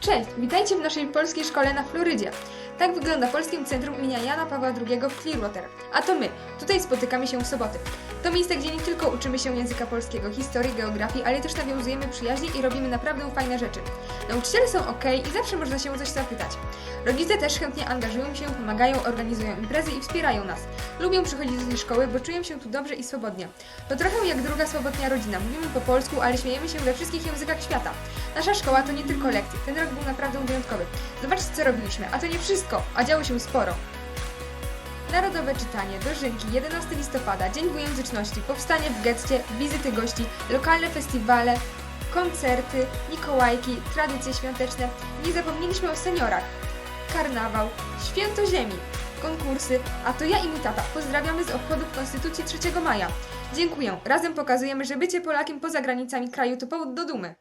Cześć, witajcie w naszej polskiej szkole na Florydzie. Tak wygląda Polskim Centrum imienia Jana Pawła II w Clearwater. A to my, tutaj spotykamy się w soboty. To miejsce, gdzie nie tylko uczymy się języka polskiego, historii, geografii, ale też nawiązujemy przyjaźnie i robimy naprawdę fajne rzeczy. Nauczyciele są ok i zawsze można się o coś zapytać. Rodzice też chętnie angażują się, pomagają, organizują imprezy i wspierają nas. Lubią przychodzić do tej szkoły, bo czują się tu dobrze i swobodnie. To trochę jak druga swobodnia rodzina. Mówimy po polsku, ale śmiejemy się we wszystkich językach świata. Nasza szkoła to nie tylko lekcje. Ten rok był naprawdę wyjątkowy. Zobaczcie, co robiliśmy. A to nie wszystko, a działo się sporo. Narodowe czytanie, dożynki, 11 listopada, Dzień Dwujęzyczności, powstanie w getcie, wizyty gości, lokalne festiwale, koncerty, Mikołajki, tradycje świąteczne. Nie zapomnieliśmy o seniorach. Karnawał, Święto Ziemi, konkursy, a to ja i mój tata pozdrawiamy z obchodów Konstytucji 3 maja. Dziękuję. Razem pokazujemy, że bycie Polakiem poza granicami kraju to powód do dumy.